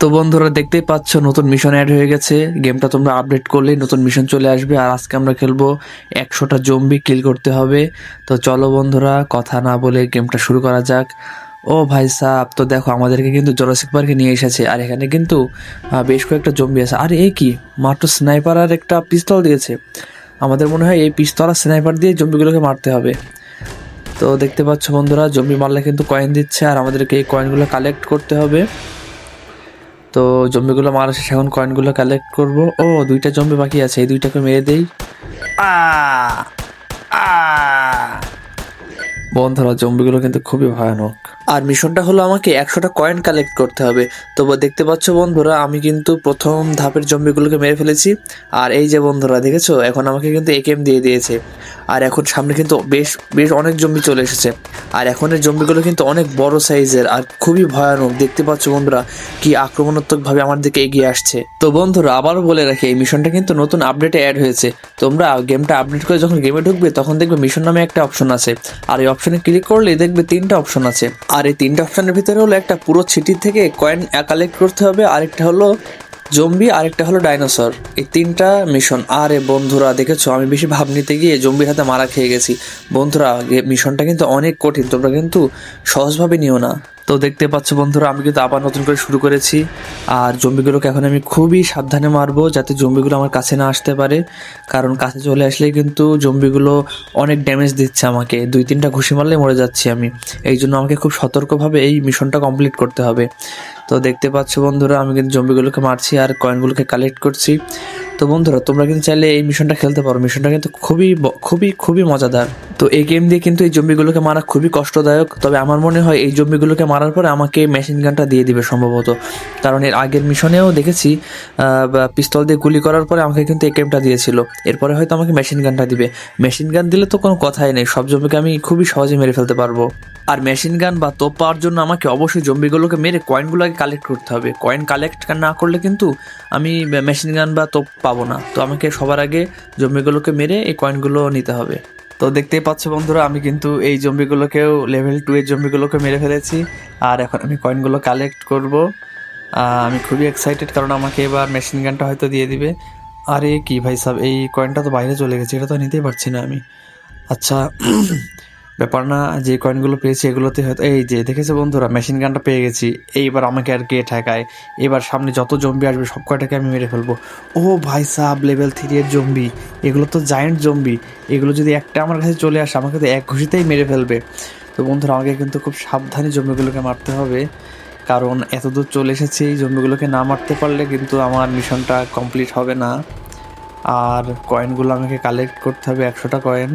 তো বন্ধুরা দেখতেই পাচ্ছ, নতুন মিশন অ্যাড হয়ে গেছে। গেমটা তোমরা আপডেট করলেই নতুন মিশন চলে আসবে। আর আজকে আমরা খেলব, একশোটা জম্বি কিল করতে হবে। তো চলো বন্ধুরা, কথা না বলে গেমটা শুরু করা যাক। ও ভাই সাহ তো দেখো আমাদেরকে কিন্তু জরাসিক পার্কে নিয়ে এসেছে। আর এখানে কিন্তু বেশ কয়েকটা জম্বি আছে। আর এ কি? মাত্র স্নাইপার আর একটা পিস্তল দিয়েছে। আমাদের মনে হয় এই পিস্তল আর স্নাইপার দিয়ে জম্বিগুলোকে মারতে হবে। তো দেখতে পাচ্ছ বন্ধুরা জম্বি মারলে কিন্তু কয়েন দিচ্ছে। আর আমাদেরকে এই কয়েনগুলো কালেক্ট করতে হবে। তো জম্বিগুলো মারা শেষ, এখন কয়েনগুলো কালেক্ট করব। ও, দুইটা জম্বি বাকি আছে, এই দুইটাকে মেরে দেই। আ আ বন্ধুরা জম্বিগুলো কিন্তু খুবই ভয়ানক। আর মিশনটা হলো আমাকে একশোটা কয়েন কালেক্ট করতে হবে। তো দেখতে পাচ্ছ বন্ধুরা, আমি কিন্তু প্রথম ধাপের জম্বিগুলোকে মেরে ফেলেছি। আর এই যে বন্ধুরা, দেখেছ? এখন আমাকে কিন্তু একেম দিয়ে দিয়েছে। আর এখন সামনে কিন্তু বেশ বেশ অনেক জম্বি চলে এসেছে। আর এখন এই জম্বিগুলো কিন্তু অনেক বড় সাইজের আর খুবই ভয়ানক। দেখতে পাচ্ছ বন্ধুরা, কি আক্রমণাত্মকভাবে আমার দিকে এগিয়ে আসছে। তো বন্ধুরা, আবারও বলে রাখি, এই মিশনটা কিন্তু নতুন আপডেটে অ্যাড হয়েছে। তোমরা গেমটা আপডেট করে যখন গেমে ঢুকবে, তখন দেখবে মিশন নামে একটা অপশন আছে। আর এই অপশনে ক্লিক করলে দেখবে তিনটা অপশন আছে। আর এই তিনটা অপশনের ভিতরে হলো একটা পুরো ছিটি থেকে কয়েন কালেক্ট করতে হবে, আরেকটা হলো জম্বি আরেকটা হলো ডাইনোসর এই তিনটা মিশন আরে বন্ধুরা, দেখেছ? আমি বেশি ভাব নিতে গিয়ে জম্বির হাতে মারা খেয়ে গেছি। বন্ধুরা মিশনটা কিন্তু অনেক কঠিন, তোমরা কিন্তু সহজভাবে নিও না। তো দেখতে পাচ্ছ বন্ধুরা, আমি কিন্তু আবার নতুন করে শুরু করেছি। আর জম্বিগুলোকে এখন আমি খুবই সাবধানে মারবো যাতে জম্বিগুলো আমার কাছে না আসতে পারে। কারণ কাছে চলে আসলেই কিন্তু জম্বিগুলো অনেক ড্যামেজ দিচ্ছে আমাকে। দুই তিনটা ঘুষি মারলে মরে যাচ্ছি আমি। এই জন্য আমাকে খুব সতর্কভাবে এই মিশনটা কমপ্লিট করতে হবে। তো দেখতে পাচ্ছ বন্ধুরা, আমি কিন্তু জম্বিগুলোকে মারছি আর কয়েনগুলোকে কালেক্ট করছি। তো বন্ধুরা, তোমরা কিন্তু চাইলে এই মিশনটা খেলতে পারো। মিশনটা কিন্তু খুবই খুবই খুবই মজাদার। তো এই গেম দিয়ে কিন্তু এই জম্বিগুলোকে মারা খুবই কষ্টদায়ক। তবে আমার মনে হয় এই জম্বিগুলোকে মারার পরে আমাকে মেশিন গানটা দিয়ে দিবে সম্ভবত। কারণ এর আগের মিশনেও দেখেছি পিস্তল দিয়ে গুলি করার পরে আমাকে কিন্তু এই গেমটা দিয়েছিল। এরপরে হয়তো আমাকে মেশিন গানটা দিবে। মেশিন গান দিলে তো কোনো কথাই নেই, সব জম্বিকে আমি খুবই সহজে মেরে ফেলতে পারব। আর মেশিন গান বা তোপ পাওয়ার জন্য আমাকে অবশ্যই জম্বিগুলোকে মেরে কয়েনগুলোকে কালেক্ট করতে হবে। কয়েন কালেক্ট না করলে কিন্তু আমি মেশিন গান বা তোপ পাবো না। তো আমাকে সবার আগে জম্বিগুলোকে মেরে এই কয়েনগুলো নিতে হবে। তো দেখতেই পাচ্ছ বন্ধুরা, আমি কিন্তু এই জম্বিগুলোকেও লেভেল টু এর জম্বিগুলোকে মেরে ফেলেছি। আর এখন আমি কয়েনগুলো কালেক্ট করব। আমি খুবই এক্সাইটেড কারণ আমাকে এবার মেশিন গানটা হয়তো দিয়ে দিবে। আরে কি ভাই সাহেব এই কয়েনটা তো বাইরে চলে গেছে, এটা তো নিতেই পারছি না আমি। আচ্ছা ব্যাপার না, যে কয়েনগুলো পেয়েছি এগুলোতে হয়তো, এই যে দেখেছে বন্ধুরা মেশিন গানটা পেয়ে গেছি। এইবার আমাকে আর কে ঠেকায়। এবার সামনে যত জম্বি আসবে, সব কয়টাকে আমি মেরে ফেলব? ও ভাই সাব লেভেল থ্রি এর জম্বি এগুলো তো জায়েন্ট জম্বি এগুলো যদি একটা আমার কাছে চলে আসে, আমাকে তো এক ঘুষিতেই মেরে ফেলবে। তো বন্ধুরা, আমাকে কিন্তু খুব সাবধানে জম্বিগুলোকে মারতে হবে। কারণ এতদূর চলে এসেছি এই জম্বিগুলোকে না মারতে পারলে কিন্তু আমার মিশনটা কমপ্লিট হবে না। আর কয়েনগুলো আমাকে কালেক্ট করতে হবে, একশোটা কয়েন